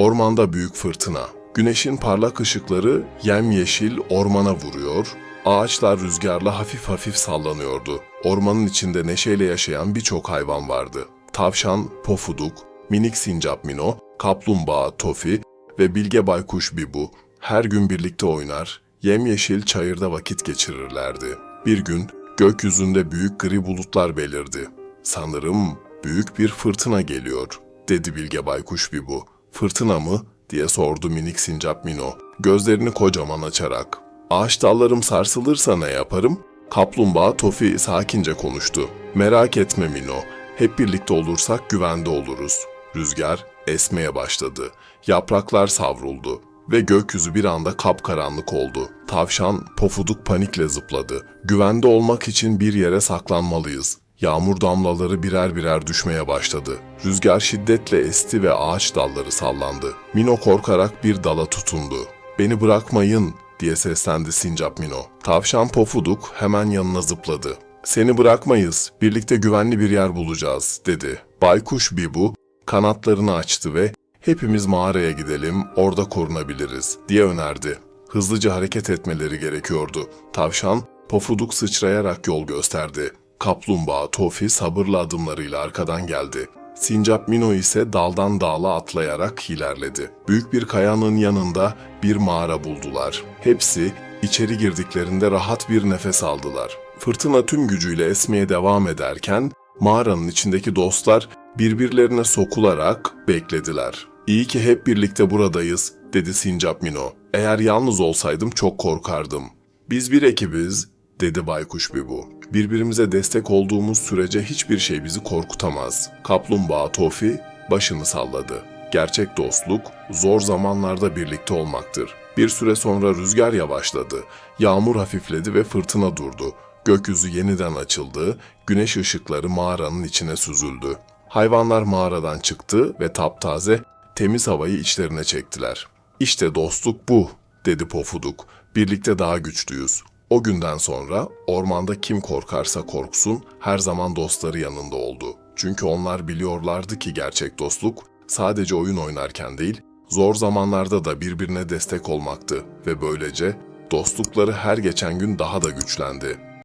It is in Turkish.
Ormanda büyük fırtına. Güneşin parlak ışıkları yemyeşil ormana vuruyor, ağaçlar rüzgarla hafif hafif sallanıyordu. Ormanın içinde neşeyle yaşayan birçok hayvan vardı. Tavşan, pofuduk, minik sincap mino, kaplumbağa, tofi ve bilge baykuş bibu her gün birlikte oynar, yemyeşil çayırda vakit geçirirlerdi. Bir gün gökyüzünde büyük gri bulutlar belirdi. Sanırım büyük bir fırtına geliyor, dedi bilge baykuş bibu. Fırtına mı? diye sordu minik sincap Mino, gözlerini kocaman açarak. Ağaç dallarım sarsılırsa ne yaparım? Kaplumbağa Tofi sakince konuştu. Merak etme Mino, hep birlikte olursak güvende oluruz. Rüzgar esmeye başladı. Yapraklar savruldu ve gökyüzü bir anda kapkaranlık oldu. Tavşan pofuduk panikle zıpladı. Güvende olmak için bir yere saklanmalıyız. Yağmur damlaları birer birer düşmeye başladı. Rüzgar şiddetle esti ve ağaç dalları sallandı. Mino korkarak bir dala tutundu. Beni bırakmayın diye seslendi Sincap Mino. Tavşan Pofuduk hemen yanına zıpladı. Seni bırakmayız, birlikte güvenli bir yer bulacağız dedi. Baykuş Bibu kanatlarını açtı ve hepimiz mağaraya gidelim, orada korunabiliriz diye önerdi. Hızlıca hareket etmeleri gerekiyordu. Tavşan Pofuduk sıçrayarak yol gösterdi. Kaplumbağa Tofi sabırlı adımlarıyla arkadan geldi. Sincap Mino ise daldan dağla atlayarak ilerledi. Büyük bir kayanın yanında bir mağara buldular. Hepsi içeri girdiklerinde rahat bir nefes aldılar. Fırtına tüm gücüyle esmeye devam ederken mağaranın içindeki dostlar birbirlerine sokularak beklediler. İyi ki hep birlikte buradayız, dedi Sincap Mino. Eğer yalnız olsaydım çok korkardım. Biz bir ekibiz, dedi Baykuş Bibu. Birbirimize destek olduğumuz sürece hiçbir şey bizi korkutamaz. Kaplumbağa Tofi başını salladı. Gerçek dostluk zor zamanlarda birlikte olmaktır. Bir süre sonra rüzgar yavaşladı. Yağmur hafifledi ve fırtına durdu. Gökyüzü yeniden açıldı. Güneş ışıkları mağaranın içine süzüldü. Hayvanlar mağaradan çıktı ve taptaze temiz havayı içlerine çektiler. İşte dostluk bu, dedi Pofuduk. Birlikte daha güçlüyüz. O günden sonra ormanda kim korkarsa korksun her zaman dostları yanında oldu. Çünkü onlar biliyorlardı ki gerçek dostluk sadece oyun oynarken değil, zor zamanlarda da birbirine destek olmaktı ve böylece dostlukları her geçen gün daha da güçlendi.